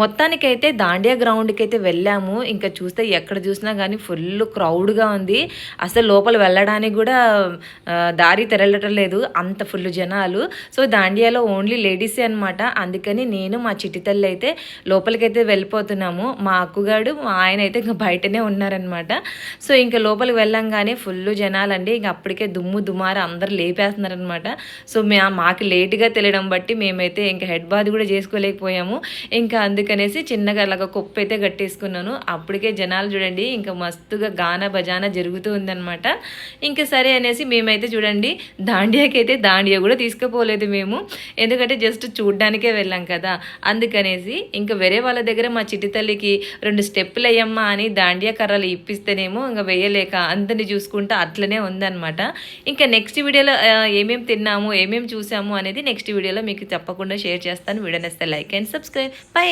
మొత్తానికైతే దాండియా గ్రౌండ్కి అయితే వెళ్ళాము. ఇంకా చూస్తే ఎక్కడ చూసినా కానీ ఫుల్ క్రౌడ్గా ఉంది. అసలు లోపల వెళ్ళడానికి కూడా దారి తెరలటం లేదు. అంత ఫుల్ జనాలు. సో దాండియాలో ఓన్లీ లేడీసే అనమాట అందుకని నేను మా చిట్టితల్లి అయితే లోపలికైతే వెళ్ళిపోతున్నాము. మా అక్కుగాడు మా ఆయన అయితే ఇంకా బయటనే ఉన్నారనమాట సో ఇంకా లోపలికి వెళ్ళంగానే ఫుల్ జనాలండి. ఇంకా అప్పటికే దుమ్ము దుమార అందరు లేపేస్తున్నారనమాట సో మాకు లేటుగా తెలియడం బట్టి మేమైతే ఇంకా హెడ్ బాత్ కూడా చేసుకోలేకపోయాము. ఇంకా అందుకనేసి చిన్నగా అలాగ కుప్ప అయితే కట్టేసుకున్నాను. అప్పటికే జనాలు చూడండి ఇంకా మస్తుగా గాన బజానా జరుగుతూ ఉందన్నమాట. ఇంకా సరే అనేసి మేమైతే చూడండి దాండియాకి అయితే దాండియా కూడా తీసుకుపోలేదు మేము. ఎందుకంటే జస్ట్ చూడ్డానికే వెళ్ళాం కదా. అందుకనేసి ఇంకా వేరే వాళ్ళ దగ్గర మా చిట్టి తల్లికి రెండు స్టెప్పులు అయ్యమ్మా అని దాండియా కర్రలు ఇప్పిస్తేనేమో ఇంకా వేయలేక అందరిని చూసుకుంటా అట్లనే ఉందన్నమాట. ఇంకా నెక్స్ట్ వీడియోలో ఏమేమి తిన్నాము ఏమేమి చూసాము అనేది నెక్స్ట్ వీడియోలో మీకు తప్పకుండా షేర్ చేస్తాను. వీడియోనేస్తే లైక్ అండ్ సబ్స్క్రైబ్. బై